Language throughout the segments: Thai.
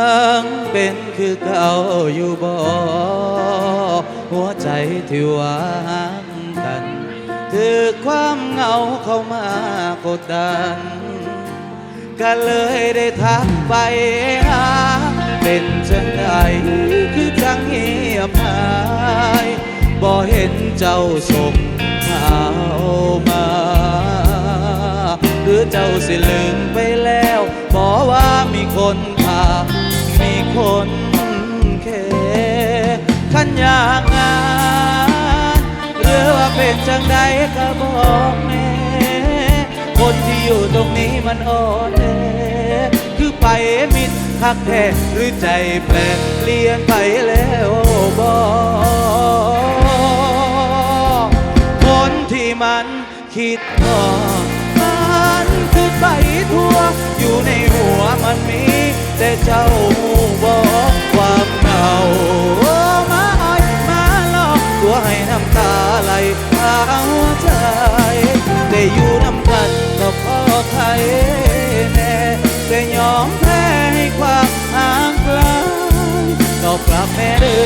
ยังเป็นคือเก่าอยู่บ่หัวใจที่วางกันถือความเหงาเข้ามากดดัน ก็เลยได้ทักไปหาเป็นจังไดคือจังเงียบหายบ่เห็นเจ้าส่งข่าวมา หรือเจ้าสิลืมไปแล้วบอกว่ามีคนพา มีคนแค่ขันอยากงานหรือว่าเป็นจังใดก็บอกแน่คนที่อยู่ตรงนี้มันอ่อนแอคือไปมิดคักแท้หรือใจแปลเปลี่ยนไปแล้วบอกคนที่มันคิดพอม คือไปทั่ว อยู่ในหัวมันมี แต่เจ้าบอกความเหงามาอ้อยมาหลอกตัวให้น้ำตาไหลพาหัวใจ ได้อยู่น้ำกันก็พอใครแน่แต่ยอมแพ้ให้ความห่างไกลก็กลับแม่เด้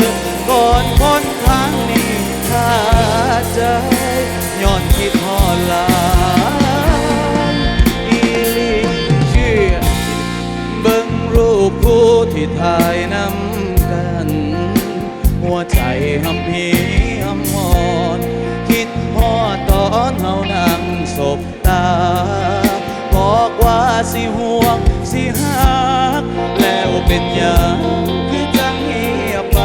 อก่อนคนครั้งนี้ขาดใจ่ที่ถ่ายน้ำกัน หัวใจหำพีหำมอน คิดพอดตอนเฮานั่งศบตา บอกว่าสิห่วงสิหักแล้วเป็นอย่างคือจังเงียไป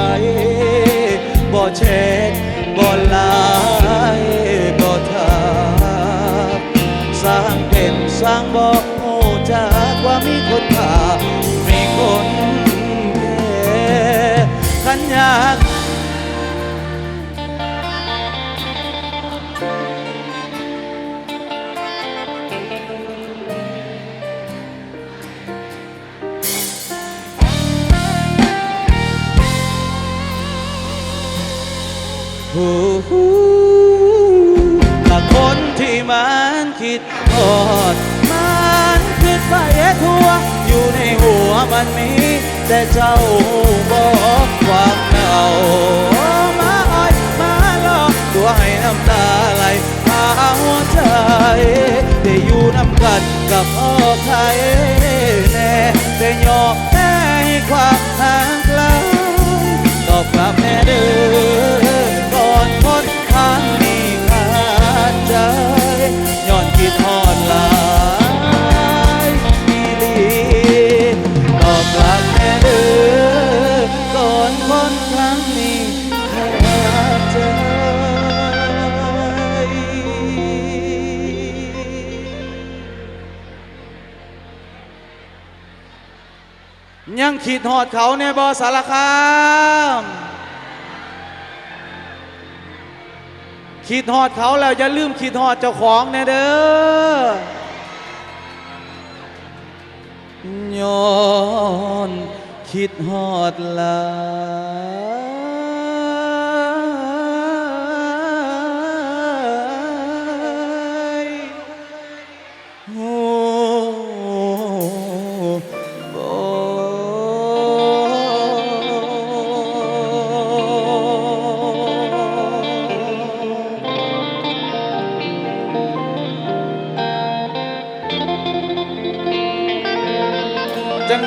บ่เช่ ดทอดมันคิดไปทั่ว อยู่ในหัวมันมี แต่เจ้าบอกความเหงามาอ้อยมาหลอกตัวให้น้ำตาไหลพาหัวใจได้อยู่น้ำกันกับพ่อใครแน่แต่ยอมแพ้ให้ความห่างไกลตอบกลับแม่เด้อ ยังขีดหอดเขาในบอสารคามขีดหอดเขาแล้วอย่าลืมขีดหอดเจ้าของแน่เด้อย้อนคิดหอดหลา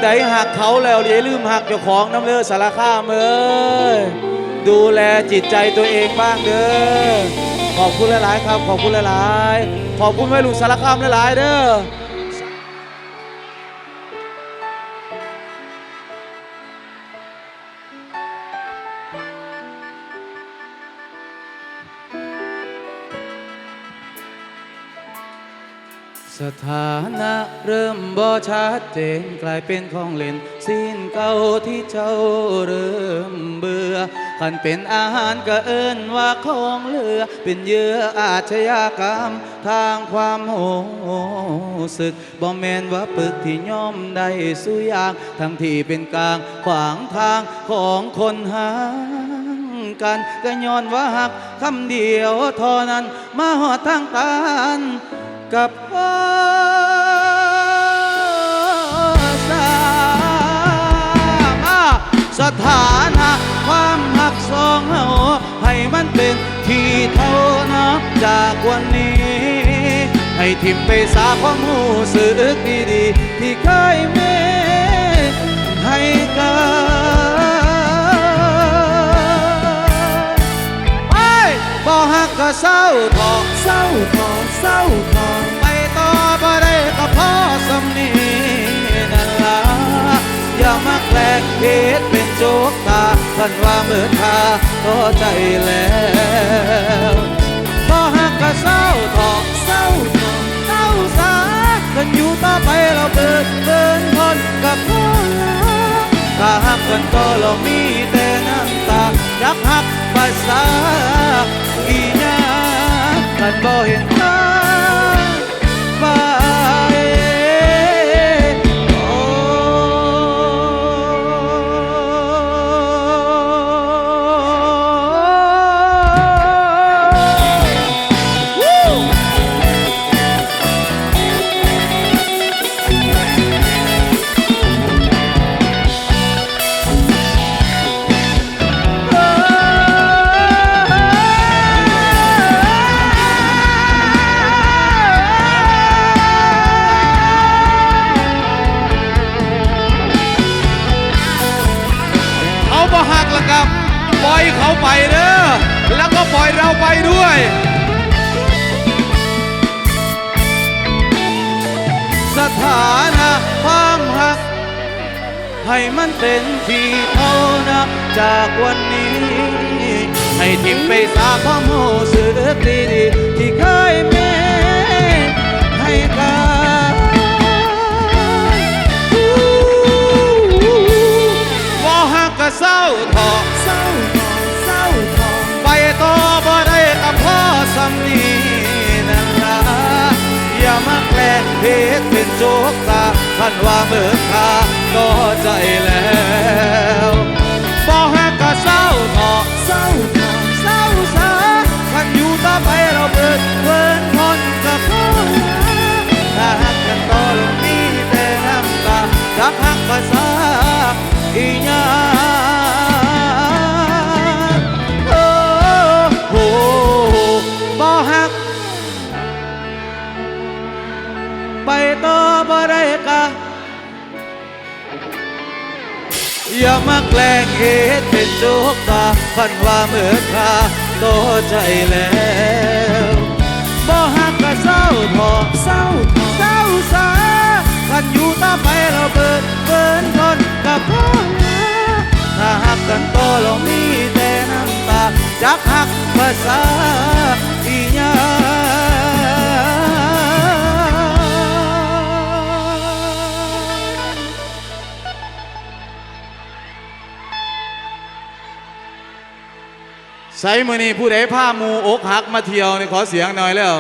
ใดหักเขาแล้วอย่าลืมหักเจ้าของน้ำเลือสารข้ามเอ้ยดูแลจิตใจตัวเองบ้างเด้อขอบคุณหลาย ๆ ครับ ขอบคุณหลาย ๆ ขอบคุณแม่ลุงสารคามหลาย ๆ เด้อ สถานะเริ่มบ่ชัดเจนกลายเป็นของเล่นสิ้นเก่าที่เจ้าเริ่มเบื่อขันเป็นอาหารก็เอิ้นว่าของเหลือ เป็นเยื่ออาชญากรรม ทางความโหสึกบ่แมนว่าปึกที่ย่อมได้สุยางทั้งที่เป็นกลางขวางทางของคนหากันก็ย้อนว่าหักคำเดียวเท่านั้นมาหอดทางตัน กับภาษาสถานะความหักสองเฮาให้มันเป็นที่เท่านัจากวันนี้ ให้ทิมไปสาความหูสึกดีๆที่เคยเมีให้กันไปบอกหักก็เศร้าทอเศร้าทอเศร้าทอำนีนั่นละอย่ามาแกล้งเหตุเป็นโจกตาท่านว่าเมื่อนคาต่อใจแล้วบ่หักก็เศร้าทอกเศร้าทอกเศร้าสากันอยู่ต่อไปเราเบิดเบินคนกับพ่อแล้วถ้าหักกันก็เรามีแต่น้ำตาอยากหักภาษาอีหยังกันบ่เห็นตา จากวันนี้ ให้ทิมไปสาความโหสึกดีๆที่เคยมีให้กันบ่หักก็เศร้าทอกเศร้าทอกเศร้าทอกไปต่อบ่ได้กับพ่อสำนีนั่นล่ะอย่ามาแกล้งเพชรเป็นโจกตาท่านว่าเบิกค่าก็ใจแล้ว เศร้าทอเศร้าทอเศร้าสาขันอยู่ต่อไปเราเปิดเวินคนกับพ่อถ้าหักกันต่อลงนี้แต่น้ำตาจักหักภาษาอีหยัง อย่ามาแกล้งเหตุเป็นโจกตาพันว่าเมื่อคาโตใจแล้วบ่หักก็เศร้าทอเศร้าเศร้าสาคันอยู่ต่อไปเราเบิดเบินคนกับพ่อถ้าหักกันต่อเรามีแต่น้ำตาจักหักภาษา ใส่มือนี้ผู้ใดผ้ามูอกหักมาเที่ยวนี่ขอเสียงหน่อยแล้ว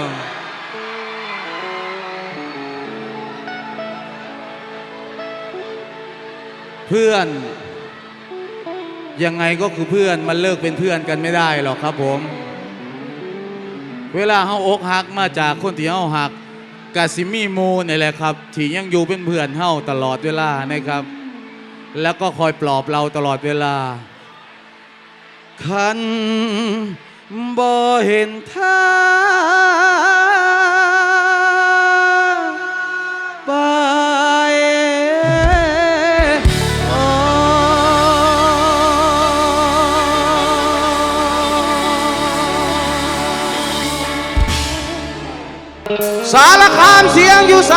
เพื่อน ยังไงก็คือเพื่อนมันเลิกเป็นเพื่อนกันไม่ได้หรอกครับผม เวลาเฮาอกหักมาจากคนที่เฮาหักกาซิมีมูนี่แหละครับที่ยังอยู่เป็นเพื่อนเฮาตลอดเวลานะครับ แล้วก็คอยปลอบเราตลอดเวลา คันบ่เห็นทางไปโอ้สารคามเสียงอยู่ไส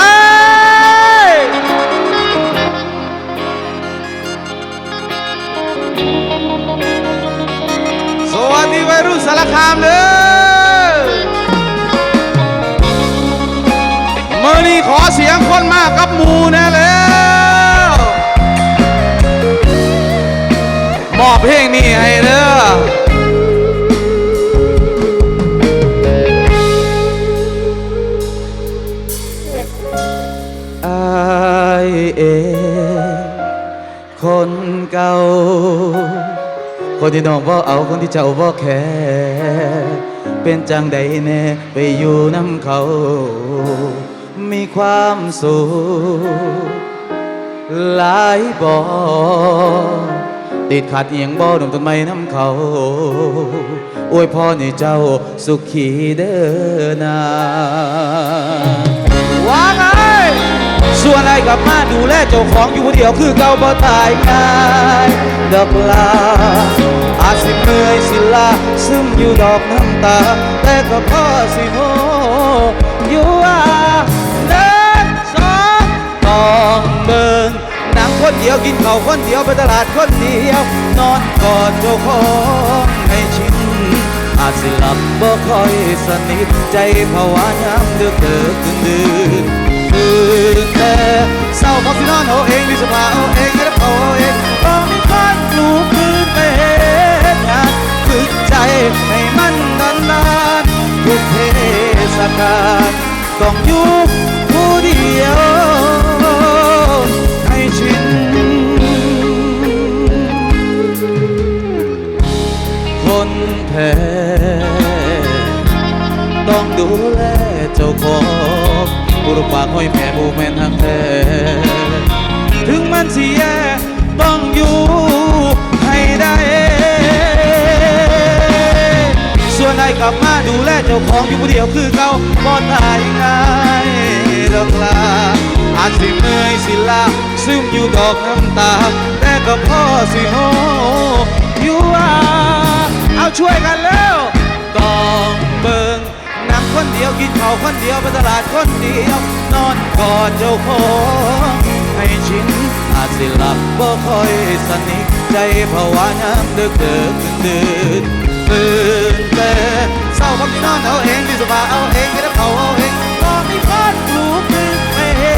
มามเด้อเมื่อนี้ขอเสียงคนมากกับมูแน่แล้วมอบเพลงนี้ให้เด้ออายเองคนเก่าคนที่น้องบ่เอา คนที่เจ้าบ่แค่ เป็นจังใดแน่ไปอยู่น้ำเขา มีความสุขหลายบ่อติดขัดเอียงบ่อดมต้นไม้น้ำเขาอวยพรให้เจ้าสุขีเด้อนาว่า ส่วนไอ้กลับมาดูแลเจ้าของอยู่เดียวคือเก่าบ่ตายง่ายดอกลาอาจสิเมื่อยสิลาซึมอยู่ดอกน้ำตา แต่ก็พอสิโหอยู่ว่าเดินสองต้องเบิ่งหนังคนเดียวกินข้าวคนเดียวไปตลาดคนเดียว นอนกอดเจ้าของให้ชินอาจสิหลับบ่ค่อยสนิทใจภาวะยามดึกเดิกดื่นดื่น ตื่นแต่เศร้าพักสินอนเอาเองดิสภาเอาเองให้รับเอาเองต้องมีคนลูกพื้นไปเฮ็ดงานฝึกใจให้มันดันดานทุกเทศกาลต้องอยู่ผู้เดียวให้ชินคนแพ้ต้องดูแลเจ้าของ บุรุษปากห้อยแม่บูแม่นทางแท้ถึงมันสิแย่ต้องอยู่ให้ได้ ส่วนไอ้กลับมาดูแลเจ้าของอยู่ผู้เดียวคือเก่าบ่ตายง่ายดอกลาอาจสิเมื่อยสิลาซึมอยู่ดอกน้ำตา แต่ก็พ่อสิโหอยู่ว่าเอาช่วยกันแล้วต้องเบิ่ง นังคนเดียวกินข้าวคนเดียวไปตลาดคนเดียวนอนกอดเจ้าของให้ชินอาจสิหลับบ่ค่อยสนิทใจภาวะยามดึกเดิกดื่นตื่นแต่เศร้าพักที่นอนเอาเองที่สบายเอาเองให้รับเขาเอาเองก็มีคนปลูกขึ้นไปเฮ็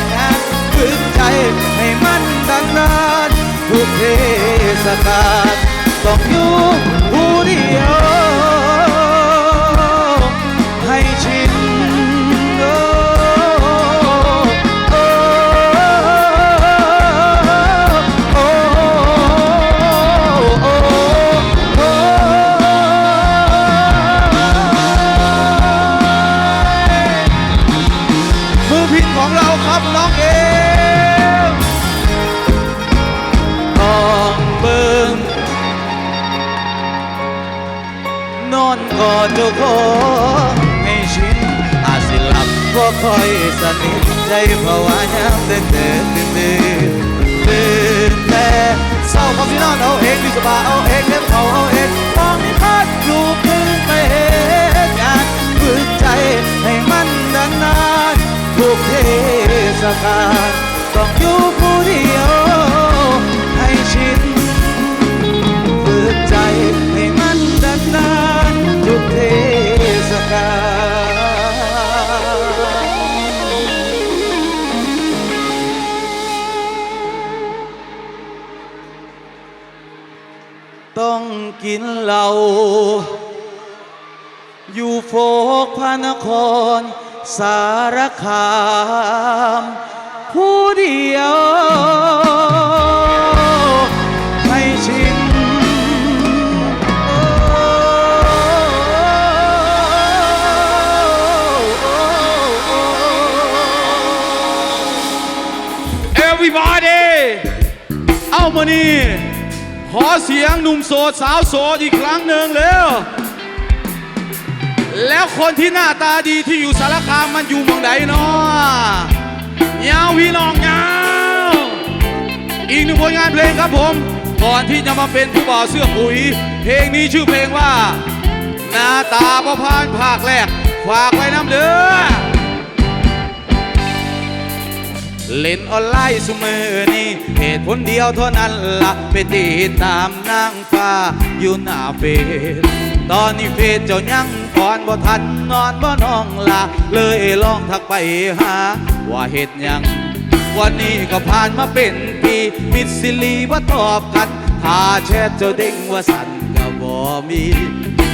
ดงานฝึกใจให้มันดันานทุกเทศกาลต้องอยู่ผู้เดียว สนิทใจภาวะยามเดินเดินตื่นตื่นตื่นแต่เศร้าพักที่นอนเอาเองดีสบายเอาเอง กินเหล้าอยู่โฟกพระนคร สารคาม ผู้เดียว ให้ชิน Everybody เอามานี่ ขอเสียงหนุ่มโสดสาวโสดอีกครั้งหนึ่งเร็ว แล้วคนที่หน้าตาดีที่อยู่สารคามมันอยู่เมืองไหนเนาะยาวพี่น้องยาวอีกหนึ่งผลงานเพลงครับผม ก่อนที่จะมาเป็นผู้บ่าวเสื้อปุ๋ย เพลงนี้ชื่อเพลงว่า หน้าตาประพานภาคแรก ฝากไว้น้ำเด้อ เล่นออนไลน์สุมือนี่เหตุผลเดียวเท่านั้นละไปติดตามนางฟ้าอยู่หน้าเฟซตอนนี้เฟซเจ้ายังก่อนบ่ทันนอนบ่นองละเลยลองทักไปหา ว่าเหตุยัง วันนี้ก็ผ่านมาเป็นปีมิดซิลีว่าตอบกันถ้าแชทเจ้าเด้งว่าสันก็บ่มี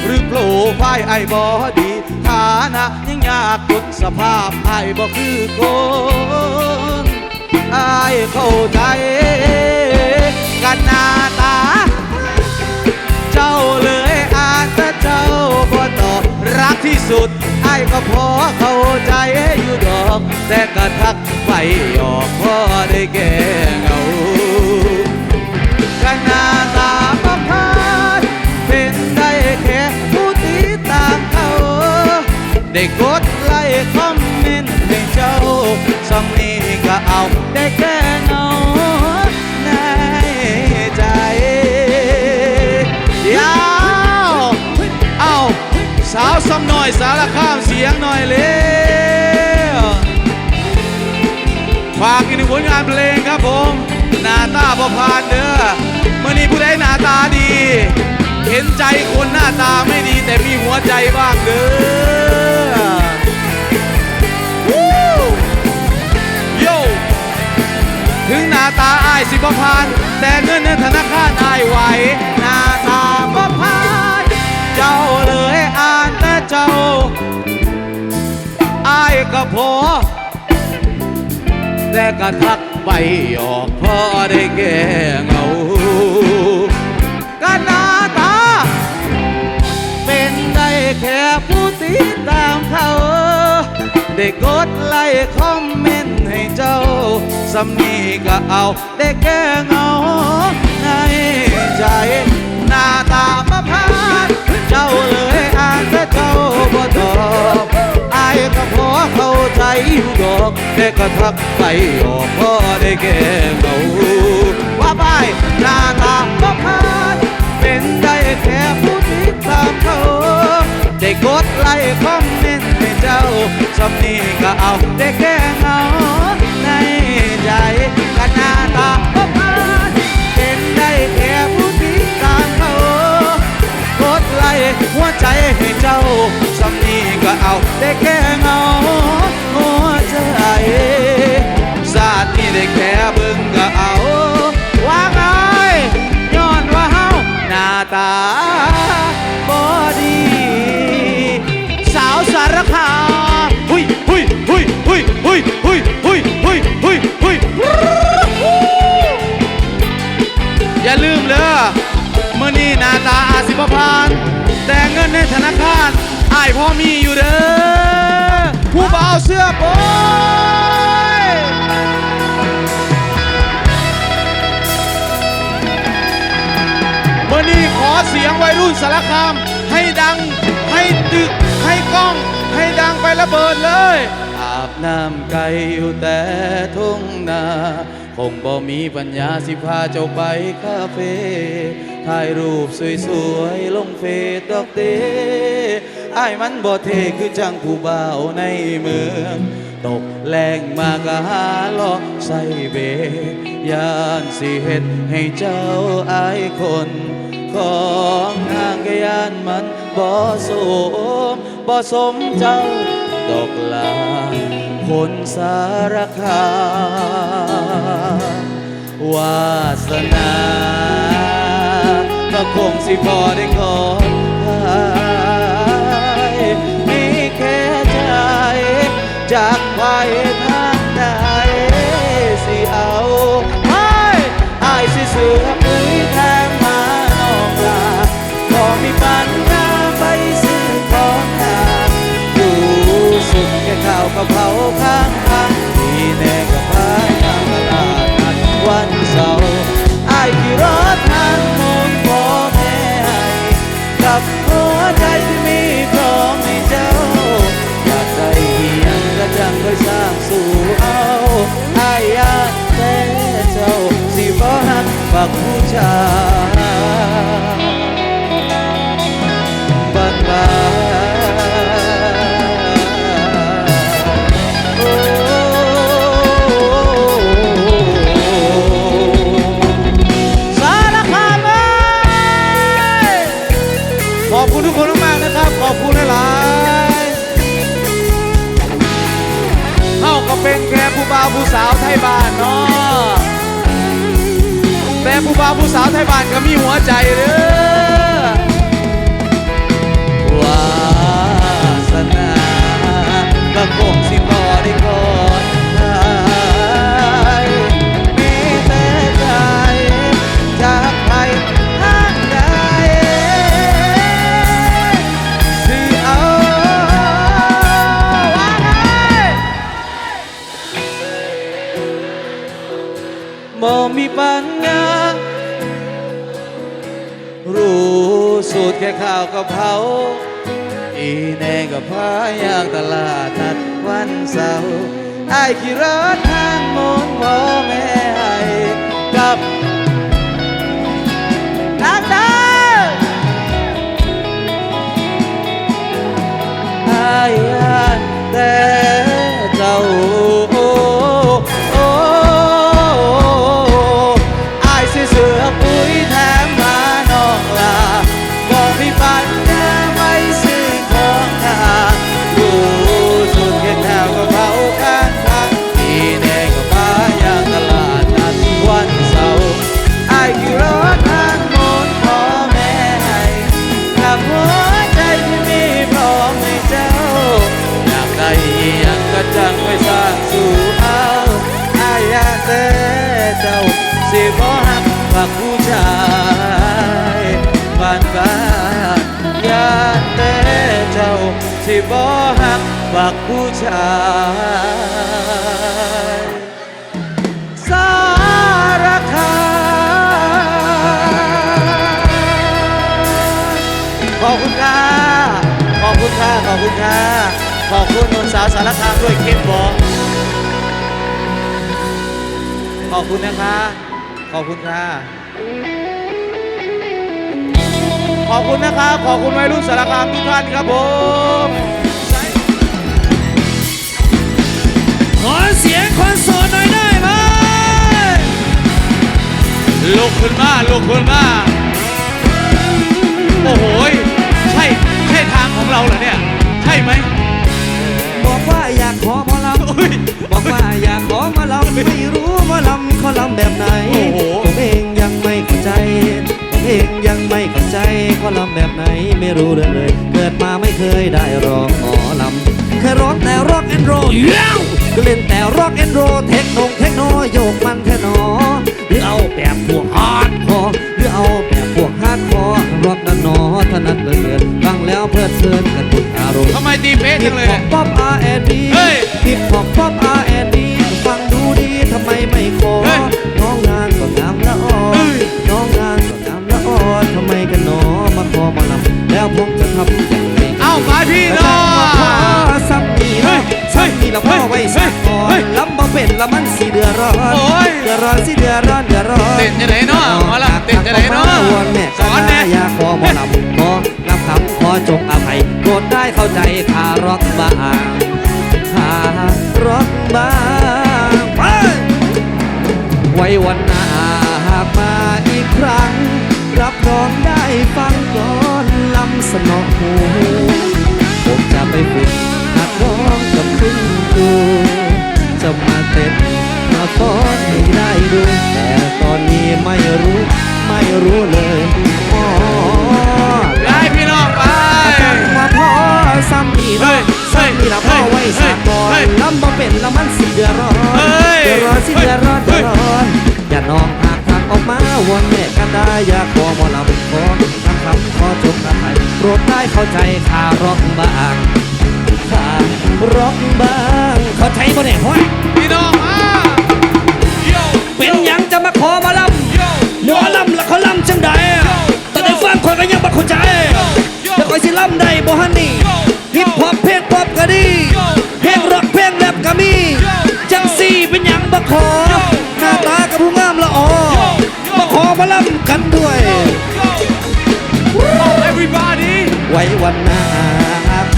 หรือโปรไฟไอ้บอดีฐานะยังยากกดสภาพไอ้บ่คือคนไอ้เข้าใจกันหน้าตา เจ้าเลยอานแต่เจ้าบ่ตอบรักที่สุดไอ้ก็พอเข้าใจอยู่ดอก แต่ก็ทักไปออกพอได้แก้เงากันหน้าตา ได้กดไลค์คอมเมนต์ให้เจ้าสำนีก็เอาได้แค่เงาในใจยาวเอาสาวซ้ำหน่อยสารข้ามเสียงหน่อยเร็วฝากอีกหนึ่งผลงานเพลงครับผม หน้าตาพอพานเด้อเมื่อนี้ผู้ใดหน้าตาดี ห็นใจคนหน้าตาไม่ดีแต่มีหัวใจบ้างเด้อโยถึงหน้าตาอายสิบพาน แต่เงินในธนาคารอายไหวหน้าตาบ่พานเจ้าเลยอ่านแต่เจ้าอายก็พอแต่ก็ทักไปออกพอได้แก่เง ติดตามเขา ได้กดไลค์คอมเมนต์ให้เจ้าสำนีก็เอาได้แค่เงาในใจ หน้าตามาพานเจ้าเลยอ่านแต่เจ้าบ่ตอบอายก็พอเข้าใจอยู่ดอกแต่ก็ทักไปออกพอได้แก่เงาว่าไปหน้าตามาพานเป็นได้แค่ผู้ ได้กดไลค์คอมเมนต์ให้เจ้าสำนีก็เอาได้แค่เงา มีอยู่เด้อผู้บ่าวเสื้อโปยเมื่อนี้ขอเสียงวัยรุ่นสารคามให้ดังให้ตึกให้กล้อง ให้ดังไประเบิดเลย อาบน้ำไก่อยู่แต่ทุ่งนาคงบ่มีปัญญาสิพาเจ้าไปคาเฟ่ถ่ายรูปสวยๆ ลงเฟซดอกเดไอ้ายมันบ่เทคือจังผู้บ่าวในเมือง ตกแรงมากะหาล้อใส่เบยานสิเฮ็ดให้เจ้าอายคนของทางกยานมันบ่สมบ่สมเจ้าดอกลาคนสารคาวาสนา ก็คงสิพอได้ขอ จากไปทางใดสิเอาไอ้ไอ้สิเสือ หักผู้ชาบัดบายโอ้สารคาเอ้ยขอบคุณทุกคนมากๆนะครับ ขอบคุณหลายๆเข้าก็เป็นแค่ผู้บ่าวผู้สาวไทยบ้านเนาะ ผู้บ่าวผู้สาวไทยบ้านก็มีหัวใจเด้อวาสนาก็คงสิบอ ค่ข้าวกะเพราอีแนงก็พายางตลาดนัดวันเสาร์ไอ้ขี่รถทางมนพ่อแม่ไอ้กับ บ่หักปักผู้ชายสารคามขอบคุณค่ะ ขอบคุณค่ะ ขอบคุณค่ะ ขอบคุณนนสาวสารคามด้วยเข้มบอกขอบคุณนะคะ ขอบคุณค่ะ ขอบคุณนะคะขอบคุณวัยรุ่นสารคามทุกท่านครับผมขอเสียงคนโสดหน่อยได้ไหมลุกขึ้นมาลุกขึ้นมาโอ้โหยใช่ใช่ทางของเราเหรอเนี่ย ใช่ไหมบอกว่าอยากขอหมอลโอ้ยำบอกว่าอยากขอหมาลำไม่รู้หมาลำเขาลำแบบไหนโอ้โห ยังไม่เข้าใจเขาลำแบบไหนไม่รู้เรื่องเลย เกิดมาไม่เคยได้ร้องหมอลำแค่ร้องแต่ร็อกแอนด์โรลก็เล่นแต่ร็อกแอนด์โรลเทคโนเทคโนโยกมันแค่หนอหรือเอาแบบพวกฮาร์ดคอร์หรือเอาแบบพวกฮาร์ดคอร์ร็อกนั่นหนอถนัดเหลยฟังแล้วเพลิดเพลินกันทุกอารมณ์ทำไมตีเป๊ะฮิจัปงเลฮยอปป๊อป R&B เฮ้ยฮิปฮอปป๊อป R&B ฟังดูดีทำไมไม่ขอ แล้วผมจะทำอาไรเอ้ามาพี่น้องสามีเฮ้เนาะยซ้ำนี่ละพ่อไว้สักก่อนลำบ่เป็นละมันสีเดือดร้อนเดือดร้อนสีเดือดร้อนเดือดร้อนเต้นจะไหนเนาะหมอลำเต้นจะไหนเนาะวอนแม่สอนแน่อยากขอหมอลำขอลำคำขอจงอภัยโปรดได้เข้าใจคาร็อกบา สนอหูผมจะไปฝึกหัดร้องกับคุณครูจะมาเต้นมาฟ้อนให้ได้ดูแต่ตอนนี้ไม่รู้ไม่รู้เลยอ๋อได้พี่น้องไปจังว่าพ่อซ้ำนี่เฮ้เนาะซ้ำนี่ละพ่อไว้สากก่อเฮ้นลำบ่เป็นละมันสิเดือดร้อนเดือดร้อนสิเดือดร้อนเดือดร้อนอย่าน้องหากทางออกมาวอนแม่กันได้อยากขอหมอลำขอทำคำขอจ ระไทยโปรดได้เข้าใจข่าร้องบางข่าร้องบางเข้าใจบ่เนี่ยห้อยพี่น้องมาโยเป็นหยังจะมาขอหมาลำโยหมอลำละเขาลำจังใดแต่ได้ฟังคนก็ยังบ่เข้าใจแต่คอยสิลำได้บ่ฮันนี่ฮิปฮอปเพลงป๊อปก็ดีเพลงร็อกเพลงแรปก็มีจังสี่เป็นหยังบ่ขอหน้าตากับผู้งามละออบ่ขอมาลำกัน ว้วันหน้า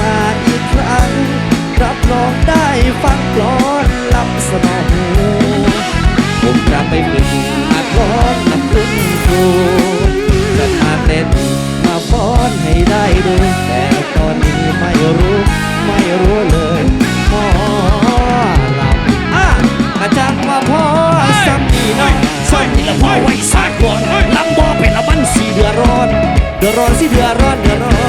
มาอีกครั้ง รับรองได้ฟังกลอนลำสนองผมจะไปฝึกนักร้องนับรุ่นครูจะมาเต้นมาฟ้อนให้ได้ด้วยแต่ตอนนี้ไม่รู้ไม่รู้เลยพ่อลำอะอาจารย์มาพ่อซ้ำดีน้อยซ้ำดีละพ่อไว้ซากก่อนลำบ่เป็นละมันสีเดือดร้อนเดือดร้อนสิเดือดร้อนเดือร้อน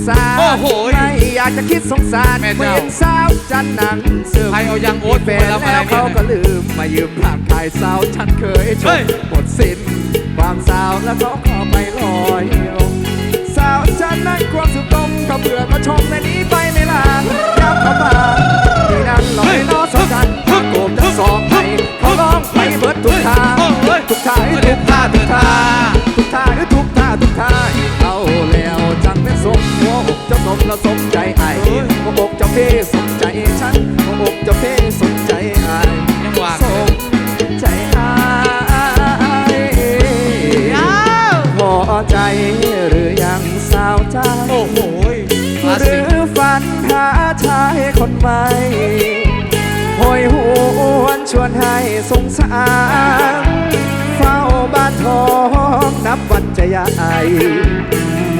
สงสารโอ้โหไม่อยากจะคิดสงสารแม่เมื่อเจ้าเห็นสาวจันหนังซึมใครเอายังโอ๊ตแฟมานรับอะไรแล้วเนี่ยเขาก็ลืมมายืมร่างกายสาวฉันเคยชเฮ้มยหมดสิ้นความสาวแล้วเขาก็ไปลอยลงสาวฉันนั้นความสุขตรงเขาเบื่อก็ชมในนี้ไปไม่ลางยับเข้ามาที่นั่นลอยล้อสำคัญถ้าโกมทั้งสองไปเขาร้องไปเบิดทุกทางโอ้เฮ้ยทุกทางทุกท่าทุกท่า เพสมใจฉันหัวอกเจ้าเพสมใจอ้ยังหวานสมใจไอ้พอใจหรือยังสาวใจโอ้โหหรือฝันหาชายคนใหม่โหยหวนชวนให้สงสารเฝ้าบ้านทองนับวันจะใหญ่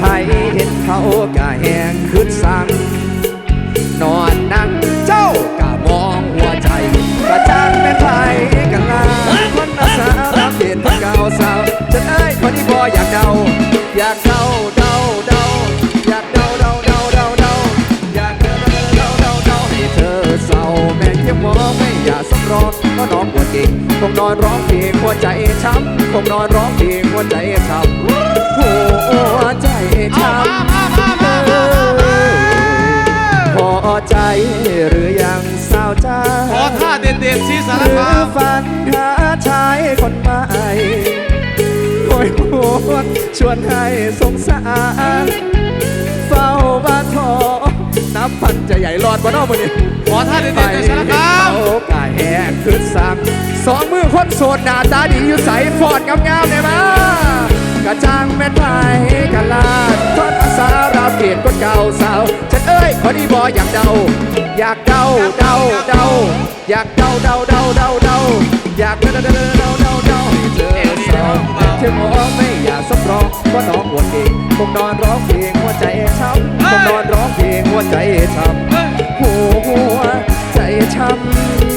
ให้เห็นเขากะแหงขึ้นสั่ง นอนนั่งเจ้ากะมองหัวใจกระจางเป็นไทยกันลาคนอาสารับเปลี่ยนเก่าสาวฉันเอ้คนที่พออยากเดาอยากเดาเดาเดาอยากเดาเดาเดาเดาเดาอยากเดาเดาเดาเดาเดาให้เธอเศร้าแม่ยังมองไม่อยากสำรองก็น้องปวดเก่งคงนอนร้องเพลงหัวใจช้ำคงนอนร้องเพลงหัวใจช้ำหัวใจช้ำ อใจหรือยังสาวใจขอท่าเด็ดๆสีสารหรือคามฝันหาชายคนใหม่โอยหวนชวนให้สงสารเฝ้าบ้านทองนับพันจะใหญ่รอดบ่นอกมือนี้ขอท่าเด็ดๆในสารคามเขากะแหกขึ้นสั่งสองมือคนโสดหน้าตาดีอยู่ใสฟอดงามๆเนี่ยมากระจ่างแม่นไทยกันลาดทอดภาราเปลี่ยนคนเก่าสาว ฉันเอ้ยคนนี้บออยากเดา อยากเดาเดาเดาอยากเดาเดาเดาเดาเดาอยากเดาเดาเดาเดาเดาให้เธอเศร้าเธอมองไม่อยากสำรองเพราะน้องปวเองคงนอนร้องเพลงหัวใจช้ำคงนอนร้องเพลงหัวใจช้ำหัวใจช้ำ